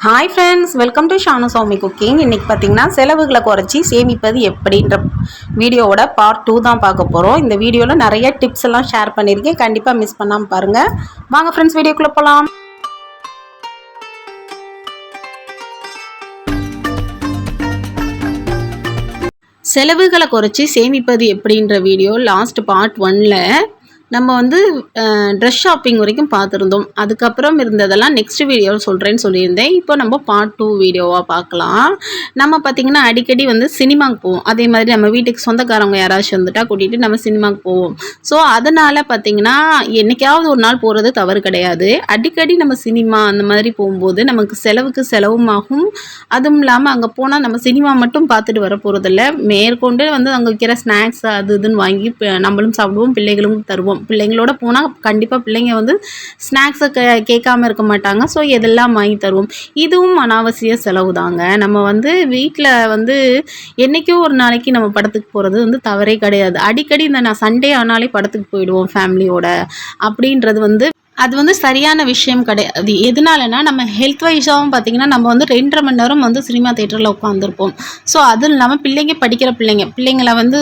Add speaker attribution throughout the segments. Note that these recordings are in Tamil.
Speaker 1: Hi friends welcome to Shanu Soumi cooking இன்றைக்கி பார்த்தீங்கன்னா செலவுகளை குறைச்சி சேமிப்பது எப்படின்ற வீடியோவோட பார்ட் டூ தான் பார்க்க போகிறோம் இந்த வீடியோவில் நிறைய டிப்ஸ் எல்லாம் ஷேர் பண்ணியிருக்கேன் கண்டிப்பாக மிஸ் பண்ணாமல் பாருங்கள் வாங்க ஃப்ரெண்ட்ஸ் வீடியோக்குள்ளே போகலாம் செலவுகளை குறைச்சி சேமிப்பது எப்படின்ற வீடியோ லாஸ்ட் பார்ட் ஒன்னில் நம்ம வந்து ட்ரெஸ் ஷாப்பிங் வரைக்கும் பார்த்துருந்தோம். அதுக்கப்புறம் இருந்ததெல்லாம் நெக்ஸ்ட் வீடியோவில் சொல்கிறேன்னு சொல்லியிருந்தேன். இப்போ நம்ம பார்ட் டூ வீடியோவாக பார்க்கலாம். நம்ம பார்த்திங்கன்னா அடிக்கடி வந்து சினிமாவுக்கு போவோம். அதே மாதிரி நம்ம வீட்டுக்கு சொந்தக்காரங்க யாராச்சும் வந்துட்டா கூட்டிகிட்டு நம்ம சினிமாவுக்கு போவோம். ஸோ அதனால் பார்த்திங்கன்னா என்றைக்காவது ஒரு நாள் போகிறது தவறு கிடையாது. அடிக்கடி நம்ம சினிமா அந்த மாதிரி போகும்போது நமக்கு செலவுக்கு செலவும் ஆகும் அதுவும் இல்லாமல் அங்கே போனால் நம்ம சினிமா மட்டும் பார்த்துட்டு வர போகிறதில்ல மேற்கொண்டு வந்து அங்கே விற்கிற ஸ்நாக்ஸ் அது இதுன்னு வாங்கி நம்மளும் சாப்பிடுவோம் பிள்ளைகளும் தருவோம். பிள்ளைங்களோட போனால் கண்டிப்பாக பிள்ளைங்க வந்து ஸ்நாக்ஸை கே கேட்காம இருக்க மாட்டாங்க. ஸோ இதெல்லாம் வாங்கி தருவோம். இதுவும் அனாவசிய செலவு தாங்க. நம்ம வந்து வீட்டில் வந்து என்றைக்கோ ஒரு நாளைக்கு நம்ம படத்துக்கு போகிறது வந்து தவறே கிடையாது. அடிக்கடி இந்த நான் சண்டே ஆனாலே படத்துக்கு போயிடுவோம் ஃபேமிலியோட அப்படின்றது வந்து அது வந்து சரியான விஷயம் கிடையாது எதனாலனா நம்ம ஹெல்த் வைஸாகவும் பார்த்தீங்கன்னா நம்ம வந்து ரெண்டரை மணி நேரம் வந்து சினிமா தேட்டரில் உட்காந்துருப்போம் ஸோ அதுவும் இல்லாமல் பிள்ளைங்க படிக்கிற பிள்ளைங்க பிள்ளைங்களை வந்து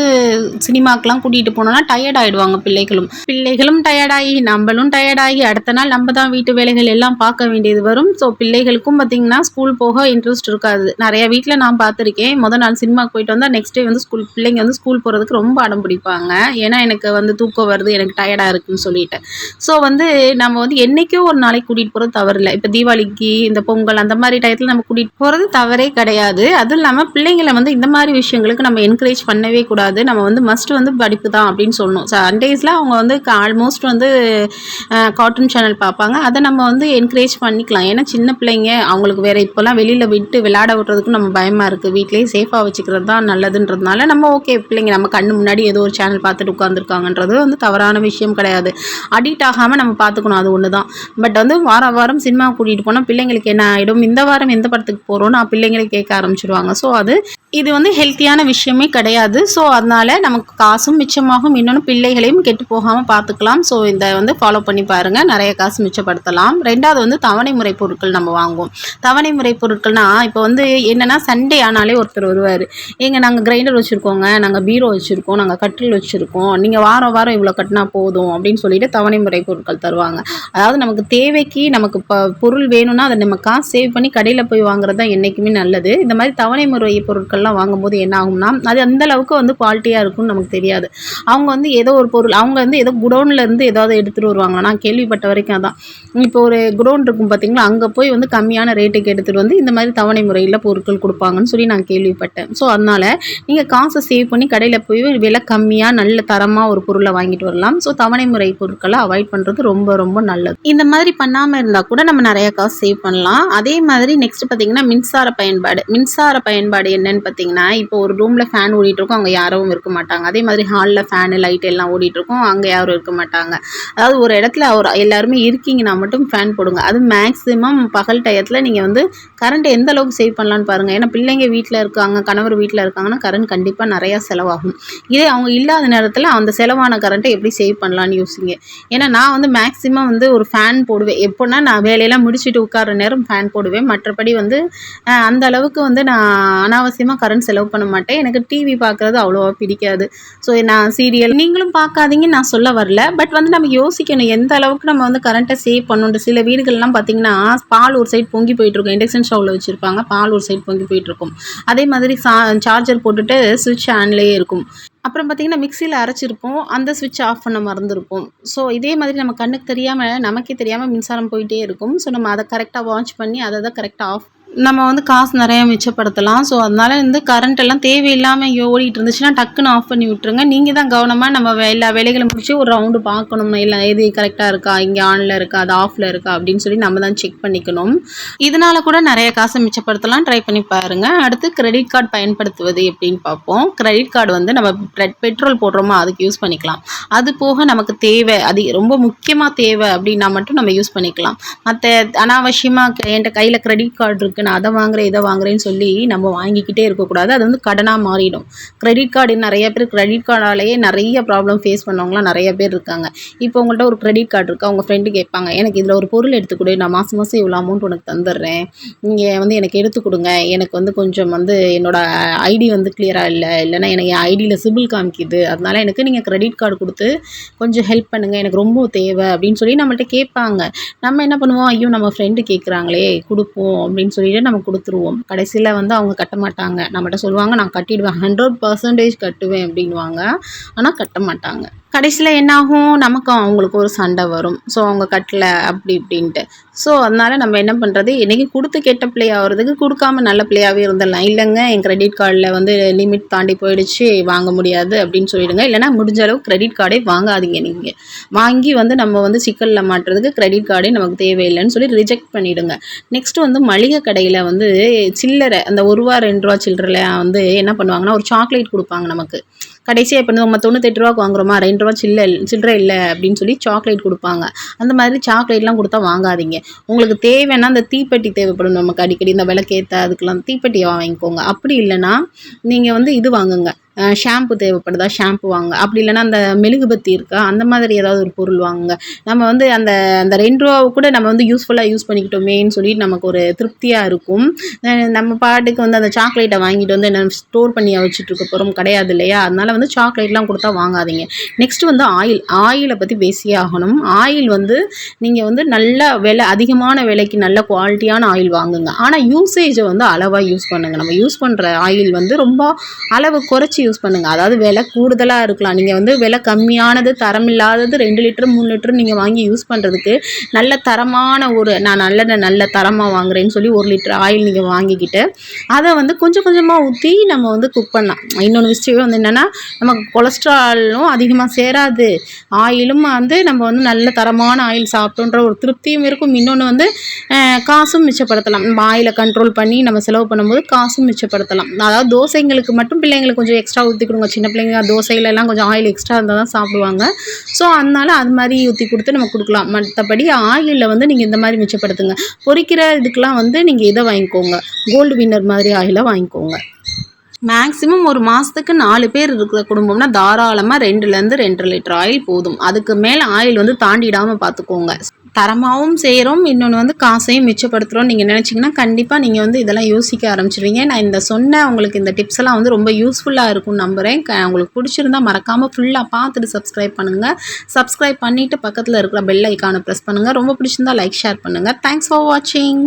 Speaker 1: சினிமாக்கெலாம் கூட்டிகிட்டு போனோம்னா டயர்ட் ஆகிடுவாங்க பிள்ளைகளும். பிள்ளைகளும் டயர்டாகி நம்மளும் டயர்டாகி அடுத்த நாள் நம்ம தான் வீட்டு வேலைகள் எல்லாம் பார்க்க வேண்டியது வரும். ஸோ பிள்ளைகளுக்கும் பார்த்திங்கன்னா ஸ்கூல் போக இன்ட்ரெஸ்ட் இருக்காது. நிறைய வீட்டில் நான் பார்த்துருக்கேன் முதல் நாள் சினிமாக்கு போயிட்டு வந்தால் நெக்ஸ்ட் டே வந்து ஸ்கூல் பிள்ளைங்க வந்து ஸ்கூல் போகிறதுக்கு ரொம்ப அடம் பிடிப்பாங்க. ஏன்னா எனக்கு வந்து தூக்கம் வருது எனக்கு டயர்டாக இருக்குன்னு சொல்லிட்டு. ஸோ வந்து நம்ம வந்து என்றைக்கோ ஒரு நாளைக்கு கூட்டிகிட்டு போகிறது தவறில்லை இப்போ தீபாவளிக்கு இந்த பொங்கல் அந்த மாதிரி டயத்தில் நம்ம கூட்டிகிட்டு போகிறது தவறே கிடையாது. அதுவும் இல்லாமல் பிள்ளைங்களை வந்து இந்த மாதிரி விஷயங்களுக்கு நம்ம என்கரேஜ் பண்ணவே கூடாது. நம்ம வந்து மஸ்ட் வந்து படிப்பு தான் அப்படின்னு சொல்லணும். சண்டேஸில் அவங்க வந்து ஆல்மோஸ்ட் வந்து கார்ட்டூன் சேனல் பார்ப்பாங்க. அதை நம்ம வந்து என்கரேஜ் பண்ணிக்கலாம். ஏன்னா சின்ன பிள்ளைங்க அவங்களுக்கு வேறு இப்போல்லாம் வெளியில் விட்டு விளையாட விடுறதுக்கும் நம்ம பயமாக இருக்குது வீட்லேயே சேஃபாக வச்சுக்கிறது தான் நல்லதுன்றதுனால நம்ம ஓகே பிள்ளைங்க நம்ம கண்ணு முன்னாடி ஏதோ ஒரு சேனல் பார்த்துட்டு உட்காந்துருக்காங்கன்றது வந்து தவறான விஷயம் கிடையாது. அடிக்ட் ஆகாமல் நம்ம பார்த்துக்கணும். அது ஒன்று தான் பட் வந்து வாரம் வாரம் சினிமா கூட்டிகிட்டு போனால் பிள்ளைங்களுக்கு என்ன ஆகிடும் இந்த வாரம் எந்த படத்துக்கு போகிறோன்னு பிள்ளைங்களை கேட்க ஆரம்பிச்சிடுவாங்க ஸோ அது இது வந்து ஹெல்த்தியான விஷயமே கிடையாது. ஸோ அதனால நமக்கு காசும் மிச்சமாகும். இன்னொன்று பிள்ளைகளையும் கெட்டு போகாமல் பார்த்துக்கலாம் ஸோ இந்த வந்து ஃபாலோ பண்ணி பாருங்கள் நிறைய காசு மிச்சப்படுத்தலாம். ரெண்டாவது வந்து தவணை முறை பொருட்கள் நம்ம வாங்குவோம். தவணை முறை பொருட்கள்னா இப்போ வந்து என்னென்னா சண்டே ஆனாலே ஒருத்தர் வருவார். எங்கள் நாங்கள் கிரைண்டர் வச்சுருக்கோங்க. நாங்கள் பீரோ வச்சுருக்கோம். நாங்கள் கட்டில் வச்சுருக்கோம். நீங்கள் வாரம் வாரம் இவ்வளோ கட்டினா போதும் அப்படின்னு சொல்லிட்டு தவணை முறை பொருட்கள் தருவாங்க. அதாவது நமக்கு தேவைக்கு நமக்கு இப்போ பொருள் வேணும்னா அதை நம்ம காசு சேவ் பண்ணி கடையில் போய் வாங்குறது தான் என்றைக்குமே நல்லது. இந்த மாதிரி தவணை முறை பொருட்கள்லாம் வாங்கும்போது என்ன ஆகும்னா அது அந்த அளவுக்கு வந்து குவாலிட்டியாக இருக்கும்னு நமக்கு தெரியாது. அவங்க வந்து ஏதோ ஒரு பொருள் அவங்க வந்து ஏதோ குடோன்லேருந்து ஏதாவது எடுத்துகிட்டு வருவாங்க. நான் கேள்விப்பட்ட வரைக்கும் அதான். இப்போ ஒரு குடோன் இருக்கும் பார்த்தீங்களா அங்கே போய் வந்து கம்மியான ரேட்டுக்கு எடுத்துகிட்டு வந்து இந்த மாதிரி தவணை முறையில் பொருட்கள் கொடுப்பாங்கன்னு சொல்லி நான் கேள்விப்பட்டேன். ஸோ அதனால் நீங்கள் காசை சேவ் பண்ணி கடையில் போய் விலை கம்மியாக நல்ல தரமாக ஒரு பொருளை வாங்கிட்டு வரலாம். ஸோ தவணை முறை பொருட்களை அவாய்ட் பண்ணுறது ரொம்ப ரொம்ப ரொம்ப நல்லது. இந்த மாதிரி பண்ணாமல் இருந்தால் கூட நம்ம நிறைய காசு சேவ் பண்ணலாம். அதே மாதிரி நெக்ஸ்ட் பார்த்தீங்கன்னா மின்சார பயன்பாடு. மின்சார பயன்பாடு என்னன்னு பார்த்தீங்கன்னா இப்போ ஒரு ரூமில் ஃபேன் ஓடிட்டு இருக்கும் அங்கே யாரும் இருக்க மாட்டாங்க. அதே மாதிரி ஹாலில் ஃபேனு லைட் எல்லாம் ஓடிட்டு இருக்கும் அங்கே யாரும் இருக்க மாட்டாங்க. அதாவது ஒரு இடத்துல ஒரு எல்லாருமே இருக்கீங்கன்னா மட்டும் ஃபேன் போடுங்க. அது மேக்ஸிமம் பகல் டயத்தில் நீங்கள் வந்து கரண்ட் எந்த அளவுக்கு சேவ் பண்ணலான்னு பாருங்கள் ஏன்னா பிள்ளைங்க வீட்டில் இருக்காங்க கணவர் வீட்டில் இருக்காங்கன்னா கரண்ட் கண்டிப்பாக நிறையா செலவாகும். இதே அவங்க இல்லாத நேரத்தில் அந்த செலவான கரண்ட்டை எப்படி சேவ் பண்ணலான்னு யோசிங்க. ஏன்னா நான் வந்து மேக்ஸிமம் வந்து ஒரு ஃபேன் போடுவேன். எப்போன்னா நான் வேலையெல்லாம் முடிச்சுட்டு உட்கார நேரம் ஃபேன் போடுவேன். மற்றபடி வந்து அந்த அளவுக்கு வந்து நான் அனாவசியமாக கரண்ட் செலவு பண்ண மாட்டேன். எனக்கு டிவி பார்க்குறது அவ்வளோவா பிடிக்காது. ஸோ நான் சீரியல் நீங்களும் பார்க்காதீங்கன்னு நான் சொல்ல வரல. பட் வந்து நம்ம யோசிக்கணும் எந்த அளவுக்கு நம்ம வந்து கரண்ட்டை சேவ் பண்ணணும் சில வீடுகள்லாம் பார்த்தீங்கன்னா பால் ஒரு சைடு பொங்கி போயிட்டுருக்கும். இண்டக்ஷன் ஸ்டவ்வில் வச்சுருப்பாங்க. பால் ஒரு சைடு பொங்கி போயிட்டுருக்கும். அதே மாதிரி சா சார்ஜர் போட்டுட்டு சுவிட்ச் ஆன்லேயே இருக்கும். அப்புறம் பார்த்திங்கன்னா மிக்சியில் அரைச்சிருப்போம். அந்த சுவிட்ச் ஆஃப் பண்ண மறந்துருப்போம். ஸோ இதே மாதிரி நம்ம கண்ணுக்கு தெரியாமல் நமக்கே தெரியாமல் மின்சாரம் போயிட்டே இருக்கும். ஸோ நம்ம அதை கரெக்டாக வாட்ச் பண்ணி அதை தான் கரெக்டாக ஆஃப் நம்ம வந்து காசு நிறையா மிச்சப்படுத்தலாம். ஸோ அதனால வந்து கரண்ட் எல்லாம் தேவையில்லாமல் இங்கே ஓடிட்டு இருந்துச்சுன்னா டக்குன்னு ஆஃப் பண்ணி விட்டுருங்க. நீங்கள் தான் கவனமாக நம்ம எல்லா வேலைகளும் முடிச்சு ஒரு ரவுண்டு பார்க்கணும். இல்லை எது கரெக்டாக இருக்கா இங்கே ஆனில் இருக்கா அது ஆஃபில் இருக்கா அப்படின்னு சொல்லி நம்ம தான் செக் பண்ணிக்கணும். இதனால கூட நிறைய காசை மிச்சப்படுத்தலாம். ட்ரை பண்ணி பாருங்கள் அடுத்து கிரெடிட் கார்டு பயன்படுத்துவது எப்படின்னு பார்ப்போம். கிரெடிட் கார்டு வந்து நம்ம பெட்- பெட்ரோல் போடுறோமா அதுக்கு யூஸ் பண்ணிக்கலாம். அது போக நமக்கு தேவை அது ரொம்ப முக்கியமாக தேவை அப்படின்னா மட்டும் நம்ம யூஸ் பண்ணிக்கலாம். மற்ற அனாவசியமாக என்கிட்ட கையில் கிரெடிட் கார்டு இருக்குது நான் அதை வாங்குறேன் இதை வாங்குறேன்னு சொல்லி நம்ம வாங்கிக்கிட்டே இருக்கக்கூடாது. அது வந்து கடனாக மாறிடும். கிரெடிட் கார்டு நிறைய பேர் கிரெடிட் கார்டாலேயே நிறைய ப்ராப்ளம் ஃபேஸ் பண்ணவங்களாம் நிறைய பேர் இருக்காங்க. இப்போ உங்கள்கிட்ட ஒரு கிரெடிட் கார்டு இருக்குது அவங்க ஃப்ரெண்டு கேட்பாங்க எனக்கு இதில் ஒரு பொருள் எடுத்து கொடு நான் மாதம் மாதம் இவ்வளோ அமௌண்ட் உனக்கு தந்துடுறேன். நீங்கள் வந்து எனக்கு எடுத்து கொடுங்க. எனக்கு வந்து கொஞ்சம் வந்து என்னோடய ஐடி வந்து கிளியராக இல்லை. இல்லைன்னா எனக்கு என் ஐடியில் சிபில் காமிக்குது. அதனால எனக்கு நீங்கள் கிரெடிட் கார்டு கொடுத்து கொஞ்சம் ஹெல்ப் பண்ணுங்கள் எனக்கு ரொம்ப தேவை அப்படின்னு சொல்லி நம்மள்கிட்ட கேட்பாங்க. நம்ம என்ன பண்ணுவோம்? ஐயோ நம்ம ஃப்ரெண்டு கேட்குறாங்களே கொடுப்போம் அப்படின்னு சொல்லி சொல்லிட்டு நம்ம கொடுத்துருவோம். கடைசியில் வந்து அவங்க கட்ட மாட்டாங்க. நம்மகிட்ட சொல்லுவாங்க நான் கட்டிடுவேன். ஹண்ட்ரட் பர்சன்டேஜ் கட்டுவேன் அப்படின்வாங்க ஆனால் கட்ட மாட்டாங்க. கடைசியில் என்னாகும்? நமக்கும் அவங்களுக்கு ஒரு சண்டை வரும். ஸோ அவங்க கட்டலை அப்படி இப்படின்ட்டு. ஸோ அதனால் நம்ம என்ன பண்ணுறது இன்றைக்கி கொடுத்து கெட்ட பிள்ளை ஆகிறதுக்கு கொடுக்காம நல்ல பிள்ளையாகவே இருந்துடலாம். இல்லைங்க என் கிரெடிட் கார்டில் வந்து லிமிட் தாண்டி போயிடுச்சு வாங்க முடியாது அப்படின்னு சொல்லிடுங்க. இல்லைனா முடிஞ்ச அளவு கிரெடிட் கார்டே வாங்காதீங்க நீங்கள் வாங்கி வந்து நம்ம வந்து சிக்கலில் மாட்டுறதுக்கு கிரெடிட் கார்டே நமக்கு தேவையில்லைன்னு சொல்லி ரிஜெக்ட் பண்ணிவிடுங்க நெக்ஸ்ட்டு வந்து மளிகை கடையில் வந்து சில்லறை அந்த ஒரு ரூபா ரெண்டு ரூபா சில்லறையில் வந்து என்ன பண்ணுவாங்கன்னா ஒரு சாக்லேட் கொடுப்பாங்க நமக்கு. கடைசியாக இப்போ நம்ம தொண்ணூத்தெட்டு ரூபாக்கு வாங்குறோமா? ரெண்டு ரூபா சில்ல சில்லற இல்லை அப்படின்னு சொல்லி சாக்லேட் கொடுப்பாங்க. அந்த மாதிரி சாக்லேட்லாம் கொடுத்தா வாங்காதீங்க. உங்களுக்கு தேவைன்னா அந்த தீப்பெட்டி தேவைப்படும். நமக்கு அடிக்கடி இந்த விளக்கேற்ற அதுக்கெல்லாம் தீப்பெட்டியை வாங்கிக்கோங்க. அப்படி இல்லைன்னா நீங்கள் வந்து இது வாங்குங்க. ஷாம்பு தேவைப்படுதா? ஷாம்பு வாங்க. அப்படி இல்லைன்னா அந்த மெழுகுபத்தி இருக்கா? அந்த மாதிரி ஏதாவது ஒரு பொருள் வாங்குங்க. நம்ம வந்து அந்த அந்த ரெண்டு ரூபாவை கூட நம்ம வந்து யூஸ்ஃபுல்லாக யூஸ் பண்ணிக்கிட்டோமேன்னு சொல்லி நமக்கு ஒரு திருப்தியாக இருக்கும். நம்ம பாட்டுக்கு வந்து அந்த சாக்லேட்டை வாங்கிட்டு வந்து என்ன ஸ்டோர் பண்ணி வச்சுட்டு இருக்க போகிறோம் கிடையாது இல்லையா? அதனால் வந்து சாக்லேட்லாம் கொடுத்தா வாங்காதீங்க. நெக்ஸ்ட் வந்து ஆயில் ஆயிலை பற்றி பேசியே ஆகணும். ஆயில் வந்து நீங்கள் வந்து நல்ல விலை அதிகமான விலைக்கு நல்ல குவாலிட்டியான ஆயில் வாங்குங்க. ஆனால் யூசேஜை வந்து அளவாக யூஸ் பண்ணுங்கள் நம்ம யூஸ் பண்ணுற ஆயில் வந்து ரொம்ப அளவு குறைச்சி யூஸ் பண்ணுங்கள் அதாவது விலை கூடுதலாக இருக்கலாம். நீங்கள் வந்து விலை கம்மியானது தரம் இல்லாதது ரெண்டு லிட்டர் மூணு லிட்டர் நீங்கள் வாங்கி யூஸ் பண்ணுறதுக்கு நல்ல தரமான ஒரு நான் நல்ல நல்ல தரமாக வாங்குறேன்னு சொல்லி ஒரு லிட்டர் ஆயில் நீங்கள் வாங்கிக்கிட்டு அதை வந்து கொஞ்சம் கொஞ்சமாக ஊற்றி நம்ம வந்து குக் பண்ணலாம். இன்னொன்று விஷயம் வந்து என்னென்னா நமக்கு கொலஸ்ட்ராலும் அதிகமாக சேராது. ஆயிலும் வந்து நம்ம வந்து நல்ல தரமான ஆயில் சாப்பிட்டோன்ற ஒரு திருப்தியும் இருக்கும். இன்னொன்று வந்து காசும் மிச்சப்படுத்தலாம். நம்ம ஆயிலை கண்ட்ரோல் பண்ணி நம்ம செலவு பண்ணும்போது காசும் மிச்சப்படுத்தலாம். அதாவது தோசைங்களுக்கு மட்டும் பிள்ளைங்களுக்கு கொஞ்சம் எக்ஸ்ட்ரா ஊற்றி கொடுங்க சின்ன பிள்ளைங்க தோசையிலலாம் கொஞ்சம் ஆயில் எக்ஸ்ட்ரா இருந்தால் தான் சாப்பிடுவாங்க. ஸோ அதனால் அது மாதிரி ஊற்றி கொடுத்து நம்ம கொடுக்கலாம். மற்றபடி ஆயிலில் வந்து நீங்கள் இந்த மாதிரி மிச்சப்படுத்துங்க. பொரிக்கிற இதுக்கெலாம் வந்து நீங்கள் இதை வாங்கிக்கோங்க. கோல்டு வின்னர் மாதிரி ஆயிலை வாங்கிக்கோங்க. மேக்ஸிமம் ஒரு மாதத்துக்கு நாலு பேர் இருக்கிற குடும்பம்னா தாராளமாக ரெண்டுலேருந்து ரெண்டு லிட்டர் ஆயில் போதும். அதுக்கு மேலே ஆயில் வந்து தாண்டிடாமல் பார்த்துக்கோங்க தரமாகவும் செய்கிறோம் இன்னொன்று வந்து காசையும் மிச்சப்படுத்துகிறோம் நீங்கள் நினச்சிங்கன்னா கண்டிப்பாக நீங்கள் வந்து இதெல்லாம் யோசிக்க ஆரம்பிச்சிருவீங்க. நான் இந்த சொன்ன உங்களுக்கு இந்த டிப்ஸ் எல்லாம் வந்து ரொம்ப யூஸ்ஃபுல்லாக இருக்கும்னு நம்புகிறேன் உங்களுக்கு பிடிச்சிருந்தா மறக்காமல் ஃபுல்லாக பார்த்துட்டு சப்ஸ்கிரைப் பண்ணுங்கள் சப்ஸ்கிரைப் பண்ணிவிட்டு பக்கத்தில் இருக்கிற பெல் ஐக்கானை ப்ரெஸ் பண்ணுங்கள் ரொம்ப பிடிச்சிருந்தா லைக் ஷேர் பண்ணுங்கள் தேங்க்ஸ் ஃபார் வாட்சிங்